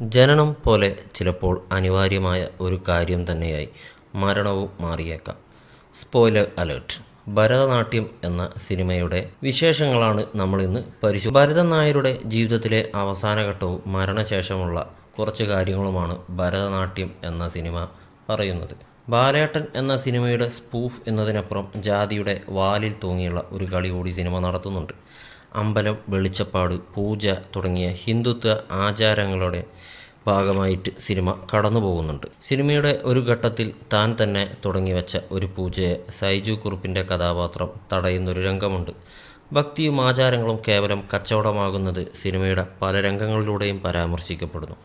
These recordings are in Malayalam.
ജനനം പോലെ ചിലപ്പോൾ അനിവാര്യമായ ഒരു കാര്യം തന്നെയായി മരണവും മാറിയേക്കാം. സ്പോയിലർ അലേർട്ട് ഭരതനാട്യം എന്ന സിനിമയുടെ വിശേഷങ്ങളാണ് നമ്മൾ ഇന്ന് പരിശോ ഭരതൻ നായരുടെ ജീവിതത്തിലെ അവസാന ഘട്ടവും മരണശേഷമുള്ള കുറച്ച് കാര്യങ്ങളുമാണ് ഭരതനാട്യം എന്ന സിനിമ പറയുന്നത്. ബാലേട്ടൻ എന്ന സിനിമയുടെ സ്പൂഫ് എന്നതിനപ്പുറം ജാതിയുടെ വാലിൽ തൂങ്ങിയുള്ള ഒരു കളി കൂടി സിനിമ നടത്തുന്നുണ്ട്. അമ്പലം വെളിച്ചപ്പാട് പൂജ തുടങ്ങിയ ഹിന്ദുത്വ ആചാരങ്ങളുടെ ഭാഗമായിട്ട് സിനിമ കടന്നു പോകുന്നുണ്ട് സിനിമയുടെ ഒരു ഘട്ടത്തിൽ താൻ തന്നെ തുടങ്ങി വെച്ച ഒരു പൂജയെ സൈജു കുറുപ്പിന്റെ കഥാപാത്രം തടയുന്നൊരു രംഗമുണ്ട്. ഭക്തിയും ആചാരങ്ങളും കേവലം കച്ചവടമാകുന്നത് സിനിമയുടെ പല രംഗങ്ങളിലൂടെയും പരാമർശിക്കപ്പെടുന്നു.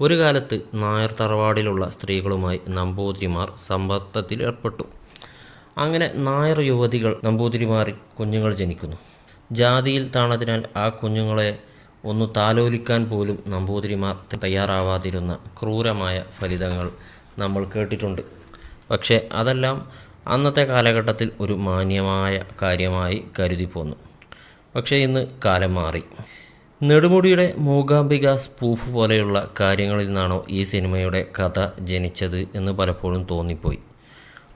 ഒരു കാലത്ത് നായർ തറവാടിലുള്ള സ്ത്രീകളുമായി നമ്പൂതിരിമാർ സമ്പർത്തത്തിൽ ഏർപ്പെട്ടു അങ്ങനെ നായർ യുവതികൾ നമ്പൂതിരിമാരിൽ കുഞ്ഞുങ്ങൾ ജനിക്കുന്നു. ജാതിയിൽ താണതിനാൽ ആ കുഞ്ഞുങ്ങളെ ഒന്ന് താലോലിക്കാൻ പോലും നമ്പൂതിരിമാർ തയ്യാറാവാതിരുന്ന ക്രൂരമായ ഫലിതങ്ങൾ നമ്മൾ കേട്ടിട്ടുണ്ട്. പക്ഷേ അതെല്ലാം അന്നത്തെ കാലഘട്ടത്തിൽ ഒരു മാന്യമായ കാര്യമായി കരുതി പോന്നു. പക്ഷേ ഇന്ന് കാലം മാറി. നെടുമുടിയുടെ മൂകാംബിക സ്പൂഫ് പോലെയുള്ള കാര്യങ്ങളിൽ നിന്നാണോ ഈ സിനിമയുടെ കഥ ജനിച്ചത് എന്ന് പലപ്പോഴും തോന്നിപ്പോയി.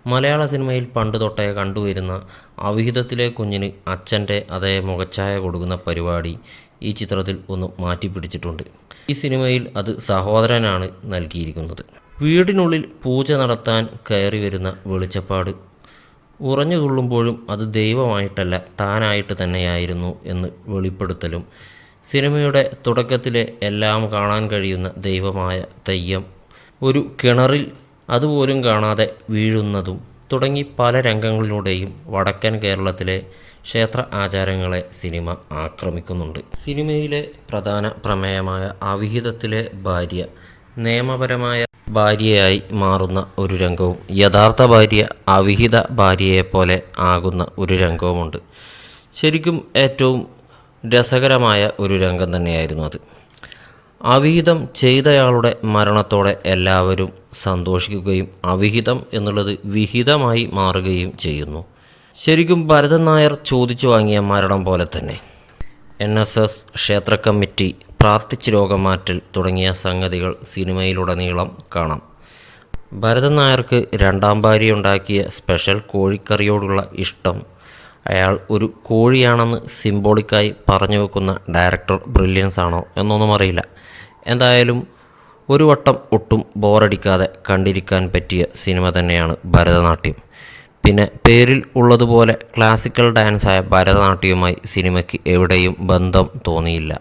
മലയാള സിനിമയിൽ പണ്ട് തൊട്ടേ കണ്ടുവരുന്ന അവിഹിതത്തിലെ കുഞ്ഞിന് അച്ഛന്റെ അതേ മുഖച്ഛായ കൊടുക്കുന്ന പരിപാടി ഈ ചിത്രത്തിൽ ഒന്ന് മാറ്റിപ്പിടിച്ചിട്ടുണ്ട്. ഈ സിനിമയിൽ അത് സഹോദരനാണ് നൽകിയിരിക്കുന്നത്. വീടിനുള്ളിൽ പൂജ നടത്താൻ കയറി വരുന്ന വെളിച്ചപ്പാട്. ഉറഞ്ഞു തുള്ളുമ്പോഴും അത് ദൈവമായിട്ടല്ല താനായിട്ട് തന്നെയായിരുന്നു എന്ന് വെളിപ്പെടുത്തലും. സിനിമയുടെ തുടക്കത്തിലെ എല്ലാം കാണാൻ കഴിയുന്ന ദൈവമായ തെയ്യം ഒരു കിണറിൽ അതുപോലും കാണാതെ വീഴുന്നതും തുടങ്ങി പല രംഗങ്ങളിലൂടെയും വടക്കൻ കേരളത്തിലെ ക്ഷേത്ര ആചാരങ്ങളെ സിനിമ ആക്രമിക്കുന്നുണ്ട്. സിനിമയിലെ പ്രധാന പ്രമേയമായ അവിഹിതത്തിലെ ഭാര്യ നിയമപരമായ ഭാര്യയായി മാറുന്ന ഒരു രംഗവും യഥാർത്ഥ ഭാര്യ അവിഹിത ഭാര്യയെപ്പോലെ ആകുന്ന ഒരു രംഗവുമുണ്ട്. ശരിക്കും ഏറ്റവും രസകരമായ ഒരു രംഗം തന്നെയായിരുന്നു അത്. അവിഹിതം ചെയ്തയാളുടെ മരണത്തോടെ എല്ലാവരും സന്തോഷിക്കുകയും അവിഹിതം എന്നുള്ളത് വിഹിതമായി മാറുകയും ചെയ്യുന്നു. ശരിക്കും ഭരതൻ നായർ ചോദിച്ചു വാങ്ങിയ മരണം പോലെ തന്നെ. എൻ എസ് എസ് ക്ഷേത്ര കമ്മിറ്റി പ്രാർത്ഥിച്ച് രോഗമാറ്റൽ തുടങ്ങിയ സംഗതികൾ സിനിമയിലുടനീളം കാണാം. ഭരതൻ നായർക്ക് രണ്ടാം ഭാര്യ ഉണ്ടാക്കിയ സ്പെഷ്യൽ കോഴിക്കറിയോടുള്ള ഇഷ്ടം അയാൾ ഒരു കോഴിയാണെന്ന് സിംബോളിക്കായി പറഞ്ഞു വെക്കുന്ന ഡയറക്ടർ ബ്രില്യൻസ് ആണോ എന്നൊന്നും അറിയില്ല. എന്തായാലും ഒരു വട്ടം ഒട്ടും ബോറടിക്കാതെ കണ്ടിരിക്കാൻ പറ്റിയ സിനിമ തന്നെയാണ് ഭരതനാട്യം. പിന്നെ പേരിൽ ഉള്ളതുപോലെ ക്ലാസിക്കൽ ഡാൻസായ ഭരതനാട്യവുമായി സിനിമയ്ക്ക് എവിടെയും ബന്ധം തോന്നിയില്ല.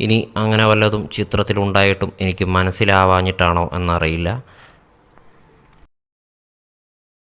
ഇനി അങ്ങനെ വല്ലതും ചിത്രത്തിലുണ്ടായിട്ടും എനിക്ക് മനസ്സിലാവാഞ്ഞിട്ടാണോ എന്നറിയില്ല.